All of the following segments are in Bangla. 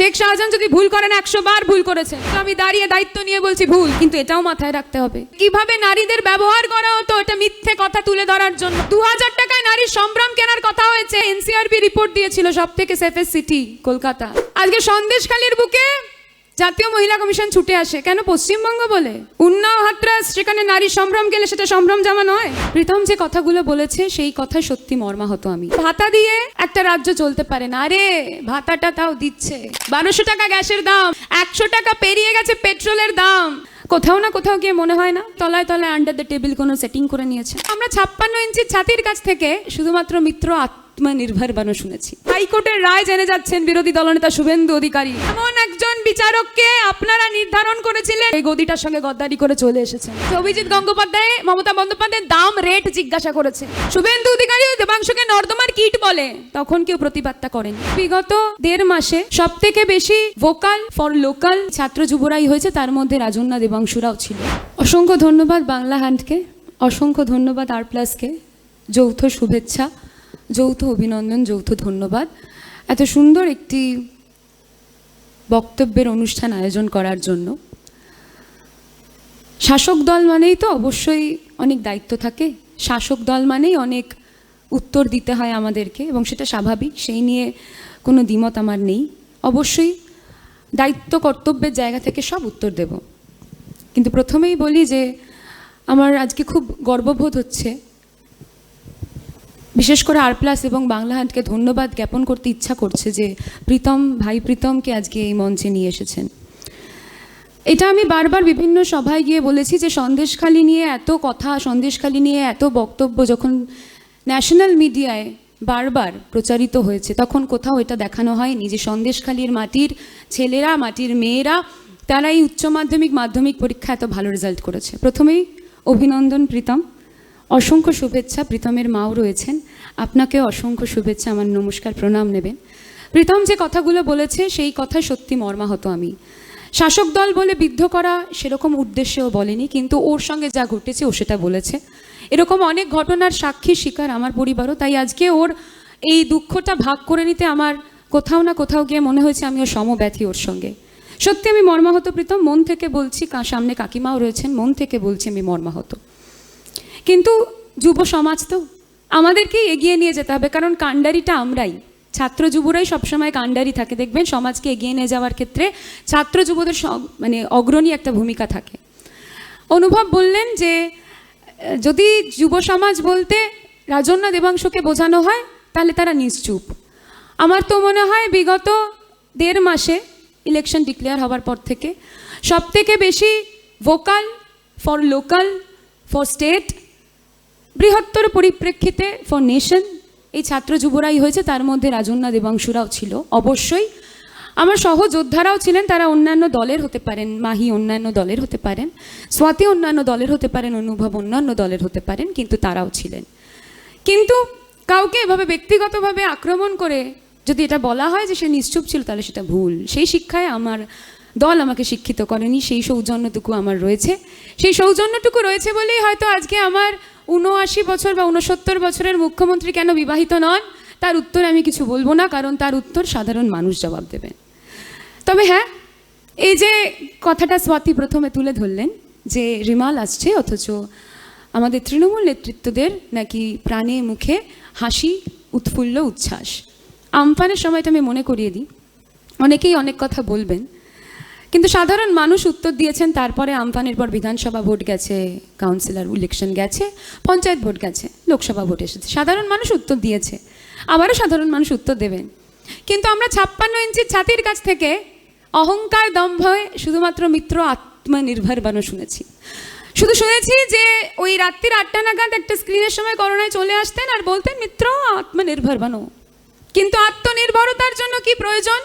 শেখ শাহজাহান যদি ভুল করেন, একশো বার ভুল করেছে। তো আমি দাঁড়িয়ে দায়িত্ব নিয়ে বলছি ভুল, কিন্তু এটাও মাথায় রাখতে হবে। কীভাবে নারীদের ব্যবহার করা হতো, এটা মিথ্যে কথা তুলে ধরার জন্য। দু হাজার টাকায় নারীর সম্ভ্রম কেনার কথা হয়েছে, এনসিআরবি রিপোর্ট দিয়েছিল সব থেকে সেফেস্ট সিটি কলকাতা। আজকে সন্দেশখালীর বুকে জাতীয় মহিলা কমিশন ছুটে আসে। কেন পশ্চিমবঙ্গ বলে? উন্নাও হাতরাস সেখানে নারী সম্ভ্রম গেলে সেটা সম্ভ্রম জামা নয়। প্রীতম যে কথাগুলো বলেছে, সেই কথা সত্যি মর্মাহত আমি। ভাতা দিয়ে একটা রাজ্য চলতে পারে না। আরে, ভাতাটা তাও দিচ্ছে। বারোশো টাকা গ্যাসের দাম, একশো টাকা পেরিয়ে গেছে পেট্রোলের দাম। কোথাও না কোথাও গিয়ে মনে হয় না, তলায় তলায় আন্ডার দ্য টেবিল কোনো সেটিং করে নিয়েছে। আমরা ছাপ্পান্ন ইঞ্চির ছাতির কাছ থেকে শুধুমাত্র মিত্র আত্মনির্ভর বানো শুনেছি। হাইকোর্টের রায় জেনে যাচ্ছেন বিরোধী দলনেতা শুভেন্দু অধিকারী। এমন একজন বিচারককে আপনারা নির্ধারণ করেছিলেন? এই গদিটার সঙ্গে গদ্দারি করে চলে এসেছেন। অভিজিৎ গঙ্গোপাধ্যায়, মমতা বন্দ্যোপাধ্যায়ের দাম রেট জিজ্ঞাসা করেছে শুভেন্দু অধিকারী দেবাংশুকে নর্দমার কিট বলে। তখন কেউ প্রতিবাদটা করেন। বিগত দেড় মাসে সব থেকে বেশি ভোকাল ফর লোকাল ছাত্র যুবরাই হয়েছে, তার মধ্যে রাজন্যা দেবাংশুরাও ছিল। অসংখ্য ধন্যবাদ বাংলা হ্যান্ডকে অসংখ্য ধন্যবাদ আর প্লাসকে যৌথ শুভেচ্ছা। যৌথ অভিনন্দন, যৌথ ধন্যবাদ। এত সুন্দর একটি বক্তব্যের অনুষ্ঠান আয়োজন করার জন্য। শাসক দল মানেই তো অবশ্যই অনেক দায়িত্ব থাকে। শাসক দল মানেই অনেক উত্তর দিতে হয় আমাদেরকে এবং সেটা স্বাভাবিক, সেই নিয়ে কোনো দ্বিমত আমার নেই। অবশ্যই দায়িত্ব, কর্তব্যের জায়গা থেকে সব উত্তর দেব। কিন্তু প্রথমেই বলি যে, আমার আজকে খুব গর্ববোধ হচ্ছে বিশেষ করে আর প্লাস এবং বাংলা হাটকে ধন্যবাদ জ্ঞাপন করতে ইচ্ছা করছে যে প্রীতম, ভাই প্রীতমকে আজকে এই মঞ্চে নিয়ে এসেছেন। এটা আমি বারবার বিভিন্ন সভায় গিয়ে বলেছি যে সন্দেশখালি নিয়ে এত কথা, সন্দেশখালি নিয়ে এত বক্তব্য যখন ন্যাশনাল মিডিয়ায় বারবার প্রচারিত হয়েছে, তখন কোথাও এটা দেখানো হয়নি যে সন্দেশখালীর মাটির ছেলেরা, মাটির মেয়েরা তারা এই উচ্চ মাধ্যমিক মাধ্যমিক পরীক্ষা এত ভালো রেজাল্ট করেছে। প্রথমেই অভিনন্দন প্রীতম। অসংখ্য শুভেচ্ছা, প্রীতমের মাও রয়েছেন। আপনাকে অসংখ্য শুভেচ্ছা, আমার নমস্কার, প্রণাম নেবেন। প্রীতম যে কথাগুলো বলেছে, সেই কথা সত্যি মর্মাহত আমি। শাসক দল বলে বিদ্ধ করা সেরকম উদ্দেশ্যেও বলেনি, কিন্তু ওর সঙ্গে যা ঘটেছে, ও সেটা বলেছে। এরকম অনেক ঘটনার সাক্ষী শিকার আমার পরিবারও, তাই আজকে ওর এই দুঃখটা ভাগ করে নিতে আমার কোথাও না কোথাও গিয়ে মনে হয়েছে আমিও সমব্যথী ওর সঙ্গে। সত্যি আমি মর্মাহত, প্রীতম? মন থেকে বলছি সামনে কাকিমাও রয়েছেন, মন থেকে বলছি আমি মর্মাহত। কিন্তু যুব সমাজ তো আমাদেরকেই এগিয়ে নিয়ে যেতে হবে, কারণ কাণ্ডারিটা আমরাই। ছাত্র যুবরাই সবসময় কাণ্ডারি থাকে, দেখবেন সমাজকে এগিয়ে নিয়ে যাওয়ার ক্ষেত্রে ছাত্র যুবদের মানে অগ্রণী একটা ভূমিকা থাকে। অনুভব বললেন যে, যদি যুব সমাজ বলতে রাজন্যা দেবাংশকে বোঝানো হয়, তাহলে তারা নিশ্চুপ। আমার তো মনে হয় বিগত দেড় মাসে ইলেকশন ডিক্লেয়ার হওয়ার পর থেকে সব থেকে বেশি vocal for local for state বৃহত্তর পরিপ্রেক্ষিতে ফর নেশন এই ছাত্র যুবরাই হয়েছে, তার মধ্যে রাজন্যা দেবাংশুরাও ছিল, অবশ্যই। আমার সহযোদ্ধারাও ছিলেন, তারা অন্যান্য দলের হতে পারেন, মাহি অন্যান্য দলের হতে পারেন, স্বাতি অন্যান্য দলের হতে পারেন, অনুভব অন্যান্য দলের হতে পারেন, কিন্তু তারাও ছিলেন। কিন্তু কাউকে এভাবে ব্যক্তিগতভাবে আক্রমণ করে যদি এটা বলা হয় যে সে নিশ্চুপ ছিল, তাহলে সেটা ভুল। সেই শিক্ষায় আমার দল আমাকে শিক্ষিত করেনি, সেই সৌজন্যটুকু আমার রয়েছে। সেই সৌজন্যটুকু রয়েছে বলেই হয়তো আজকে আমার উনআশি বছর বা উনসত্তর বছরের মুখ্যমন্ত্রী কেন বিবাহিত নন? তার উত্তর আমি কিছু বলব না, কারণ তার উত্তর সাধারণ মানুষ জবাব দেবেন তবে হ্যাঁ এই যে কথাটা স্বাতি প্রথমে তুলে ধরলেন, যে রিমাল আসছে, অথচ আমাদের তৃণমূল নেতৃত্বদের নাকি প্রাণে মুখে হাসি, উৎফুল্ল উচ্ছ্বাস। আমফানের সময়টা আমি মনে করিয়ে দিই। অনেকেই অনেক কথা বলবেন কিন্তু সাধারণ মানুষ উত্তর দিয়েছেন, তারপরে আমফানের পর বিধানসভা ভোট গেছে কাউন্সিলর ইলেকশন গেছে, পঞ্চায়েত ভোট গেছে, লোকসভা ভোট এসেছে। সাধারণ মানুষ উত্তর দিয়েছে, আবারও সাধারণ মানুষ উত্তর দেবেন। কিন্তু আমরা ছাপ্পান্ন ইঞ্চির ছাতির কাছ থেকে অহংকার দম্ভয়ে শুধুমাত্র মিত্র আত্মনির্ভর বানো শুনেছি। শুধু শুনেছি যে ওই রাত্রির আটটা নাগাদ একটা স্ক্রিনের সময় করোনায় চলে আসতেন আর বলতেন, মিত্র আত্মনির্ভর বানো কিন্তু আত্মনির্ভরতার জন্য কি প্রয়োজন?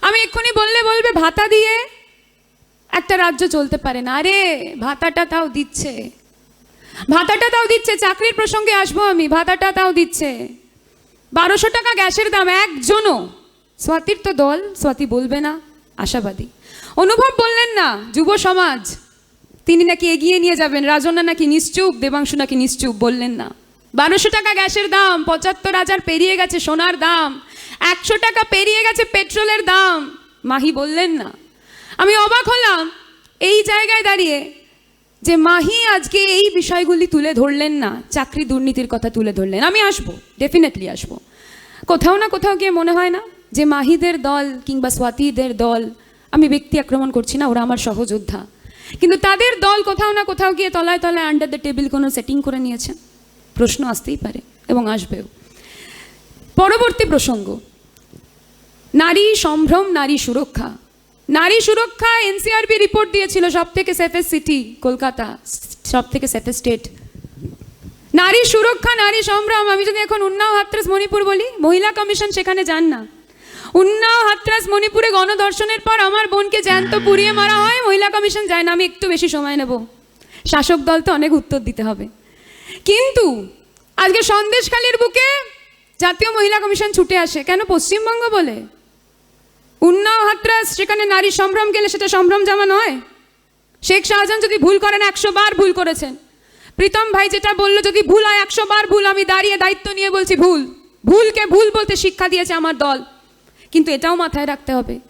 আমি এক্ষুনি বললে বলবে, ভাতা দিয়ে একটা রাজ্য চলতে পারে না। আরে, ভাতাটা তাও দিচ্ছে। ভাতাটা তাও দিচ্ছে, চাকরির প্রসঙ্গে আসব আমি। ভাতাটা তাও দিচ্ছে। বারোশো টাকা গ্যাসের দাম একজনও। স্বাতির তো দল, স্বাতি বলবে না। আশাবাদী। অনুভব বললেন না, যুব সমাজ। তিনি নাকি এগিয়ে নিয়ে যাবেন। রাজনা নাকি নিশ্চুপ, দেবাংশু নাকি নিশ্চুপ বললেন না। বারোশো টাকা গ্যাসের দাম, পঁচাত্তর হাজার পেরিয়ে গেছে সোনার দাম। একশো টাকা পেরিয়ে গেছে পেট্রোলের দাম। মাহি বললেন না। আমি অবাক হলাম এই জায়গায় দাঁড়িয়ে যে মাহি আজকে এই বিষয়গুলি তুলে ধরলেন না, চাকরি দুর্নীতির কথা তুলে ধরলেন। আমি আসব ডেফিনেটলি আসব। কোথাও না কোথাও গিয়ে মনে হয় না যে মাহিদের দল কিংবা স্বাতিদের দল, আমি ব্যক্তি আক্রমণ করছি না, ওরা আমার সহযোদ্ধা। কিন্তু তাদের দল কোথাও না কোথাও গিয়ে তলায় তলায় আন্ডার দ্য টেবিল কোনো সেটিং করে নিয়েছে। প্রশ্ন আসতেই পারে এবং আসবেও। পরবর্তী প্রসঙ্গ। নারী সম্ভ্রম, নারী সুরক্ষা। নারী সুরক্ষা এনসিআরবি রিপোর্ট দিয়েছিল সব থেকে সেফেস্ট সিটি কলকাতা সব থেকে সেফেস্ট স্টেট নারী সুরক্ষা, নারী সম্ভ্রম, আমি যদি এখন উন্নাও হাতরাস মণিপুর বলি, মহিলা কমিশন সেখানে যান না। উন্নাও হাতরাস মণিপুরে গণধর্ষণের পর আমার বোনকে জ্যান্ত পুড়িয়ে মারা হয়, মহিলা কমিশন যায় না, আমি একটু বেশি সময় নেব। শাসক দল তো অনেক উত্তর দিতে হবে। কিন্তু আজকে সন্দেশখালীর বুকে জাতীয় মহিলা কমিশন ছুটে আসে। কেন পশ্চিমবঙ্গ বলে? উন্নাও হাতরাস সেখানে নারী সম্ভ্রম গেলে সেটা সম্ভ্রম জামা নয়। শেখ শাহজাহান যদি ভুল করেন, একশো বার ভুল করেছেন। প্রীতম ভাই যেটা বলল, যদি ভুল হয়, একশো বার ভুল, আমি দাঁড়িয়ে দায়িত্ব নিয়ে বলছি ভুল। ভুলকে ভুল বলতে শিক্ষা দিয়েছে আমার দল। কিন্তু এটাও মাথায় রাখতে হবে।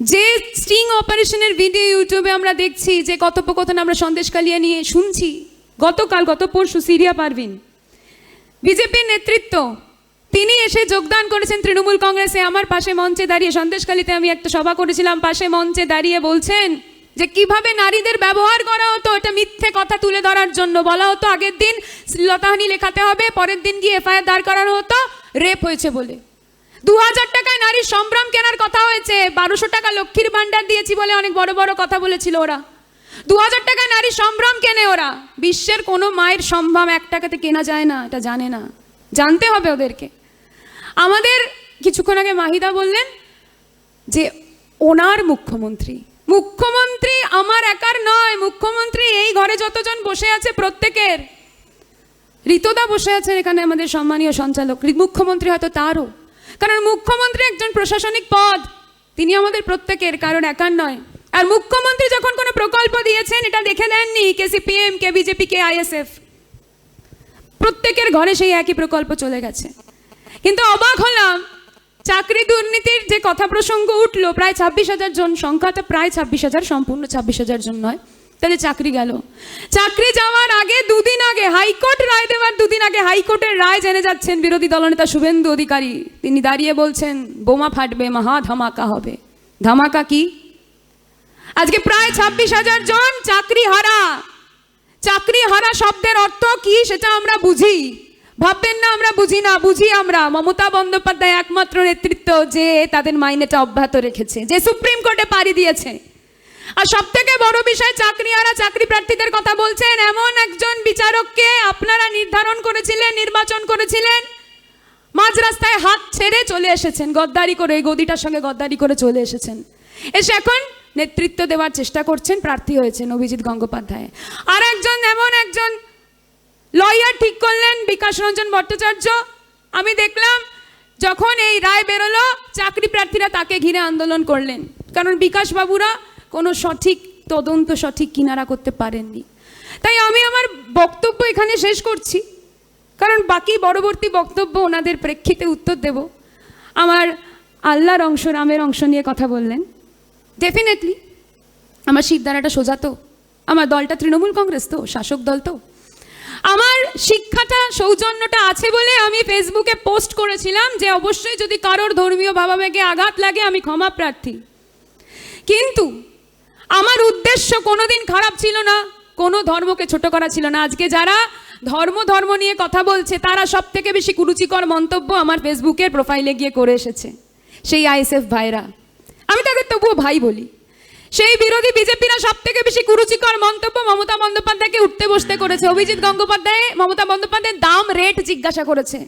যে স্টিং অপারেশনের ভিডিও ইউটিউবে আমরা দেখছি, যে কথোপকথন আমরা সন্দেশকালিয়া নিয়ে শুনছি, গতকাল, গত পরশু সিরিয়া পারভিন। বিজেপির নেতৃত্ব তিনি এসে যোগদান করেছেন তৃণমূল কংগ্রেসে। আমার পাশে মঞ্চে দাঁড়িয়ে, সন্দেশখালিতে আমি একটা সভা করেছিলাম, পাশে মঞ্চে দাঁড়িয়ে বলছেন যে কীভাবে নারীদের ব্যবহার করা হতো, এটা মিথ্যে কথা তুলে ধরার জন্য বলা হতো। আগের দিন লতাহানি লেখাতে হবে, পরের দিন গিয়ে এফআইআর দাঁড় করানো হতো, রেপ হয়েছে বলে। দু হাজার টাকায় নারীর সম্ভ্রম কেনার কথা হয়েছে, বারোশো টাকা লক্ষ্মীর ভাণ্ডার দিয়েছি বলে অনেক বড় বড় কথা বলেছিল ওরা। দু হাজার টাকায় নারী সম্ভ্রম কেনে ওরা। বিশ্বের কোনো মায়ের সম্ভ্রম এক টাকাতে কেনা যায় না, এটা জানে না। জানতে হবে ওদেরকে। আমাদের কিছুক্ষণ আগে মাহিদা বললেন যে ওনার মুখ্যমন্ত্রী। মুখ্যমন্ত্রী আমার একার নয়, মুখ্যমন্ত্রী এই ঘরে যতজন বসে আছে প্রত্যেকের। ঋতদা বসে আছেন এখানে আমাদের সম্মানীয় সঞ্চালক। মুখ্যমন্ত্রী হয়তো তারও। কারণ মুখ্যমন্ত্রী একজন প্রশাসনিক পদ তিনি আমাদের প্রত্যেকের, কারণ একার নয়। আর মুখ্যমন্ত্রী যখন কোনো প্রকল্প দিয়েছেন, এটা দেখে দেননি কে সিপিএম কে বিজেপি কে আইএসএফ প্রত্যেকের ঘরে সেই একই প্রকল্প চলে গেছে। কিন্তু অবাক হলাম। চাকরি দুর্নীতির যে কথা প্রসঙ্গ উঠল, প্রায় ছাব্বিশ হাজার জন সংখ্যাটা প্রায় ছাব্বিশ হাজার, সম্পূর্ণ ছাব্বিশ হাজার জন নয়। তাদের চাকরি গেল। চাকরি যাওয়ার আগে দুদিন আগে হাইকোর্ট রায় দেওয়ার দুদিন আগে হাইকোর্টের রায় জেনে যাচ্ছেন বিরোধী দলনেতা শুভেন্দু অধিকারী। তিনি দাঁড়িয়ে বলছেন, বোমা ফাটবে, মহা ধামাকা হবে। ধামাকা কি? আজকে প্রায় ছাব্বিশ হাজার জন চাকরি হারা। চাকরি হারা শব্দের অর্থ কি সেটা আমরা বুঝি। ভাববেন না, আমরা বুঝি না, বুঝি আমরা। মমতা বন্দ্যোপাধ্যায় একমাত্র নেতৃত্ব যে তাদের মাইনেটা অব্যাহত রেখেছে, যে সুপ্রিম কোর্টে পাড়ি দিয়েছে। আর সব থেকে বড় বিষয় চাকরি হারা চাকরি প্রার্থীদের কথা বলছেন, এমন একজন বিচারককে আপনারা নির্ধারণ করেছিলেন, নির্বাচন করেছিলেন, মাঝ রাস্তায় হাত ছেড়ে চলে এসেছেন, গদ্দারি করে, এই গদিটার সঙ্গে গদ্দারি করে চলে এসেছেন। এসে এখন নেতৃত্ব দেওয়ার চেষ্টা করছেন, প্রার্থী হয়েছেন অভিজিৎ গঙ্গোপাধ্যায়। আর একজন, এমন একজন লয়ার ঠিক করলেন বিকাশ রঞ্জন ভট্টাচার্য। আমি দেখলাম যখন এই রায় বেরোলো, চাকরি প্রার্থীরা তাকে ঘিরে আন্দোলন করলেন। কারণ বিকাশ বাবুরা কোনো সঠিক তদন্ত, সঠিক কিনারা করতে পারেননি। তাই আমি আমার বক্তব্য এখানে শেষ করছি। কারণ বাকি পরবর্তী বক্তব্য ওনাদের প্রেক্ষিতে উত্তর দেব। আমার আল্লাহর অংশ, রামের অংশ নিয়ে কথা বললেন। ডেফিনেটলি আমার সিদ্ধারাটা সোজা তো। আমার দলটা তৃণমূল কংগ্রেস তো, শাসক দল তো। আমার শিক্ষাটা, সৌজন্যটা আছে বলে আমি ফেসবুকে পোস্ট করেছিলাম যে অবশ্যই যদি কারোর ধর্মীয় ভাবাবেগে আঘাত লাগে, আমি ক্ষমা প্রার্থী। কিন্তু আমার উদ্দেশ্য কোনোদিন খারাপ ছিল না, কোনো ধর্মকে ছোট করা ছিল না। আজকে যারা ধর্ম ধর্ম নিয়ে কথা বলছে, তারা সব থেকে বেশি কুরুচিকর মন্তব্য আমার ফেসবুকের প্রোফাইলে গিয়ে করে এসেছে, সেই আইএসএফ ভাইরা। আমি তাদের তবুও ভাই বলি। সেই বিরোধী বিজেপিরা সব থেকে বেশি কুরুচিকর মন্তব্য মমতা বন্দ্যোপাধ্যায়কে উঠতে বসতে করেছে। অভিজিৎ গঙ্গোপাধ্যায়, মমতা বন্দ্যোপাধ্যায়ের দাম রেট জিজ্ঞাসা করেছে।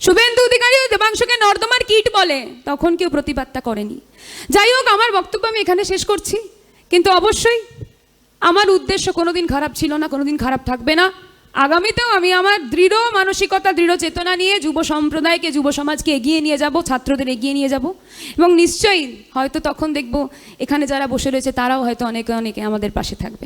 শুভেন্দু অধিকারী দেবাংশকে নর্দমার কিট বলে, তখন কেউ প্রতিবাদটা করেনি। যাই হোক, আমার বক্তব্য আমি এখানে শেষ করছি। কিন্তু অবশ্যই আমার উদ্দেশ্য কোনোদিন খারাপ ছিল না, কোনোদিন খারাপ থাকবে না। আগামীতেও আমি আমার দৃঢ় মানসিকতা, দৃঢ় চেতনা নিয়ে যুব সম্প্রদায়কে, যুব সমাজকে এগিয়ে নিয়ে যাব, ছাত্রদের এগিয়ে নিয়ে যাব। এবং নিশ্চয়ই হয়তো তখন দেখব, এখানে যারা বসে রয়েছে, তারাও হয়তো অনেকে অনেকে আমাদের পাশে থাকবে।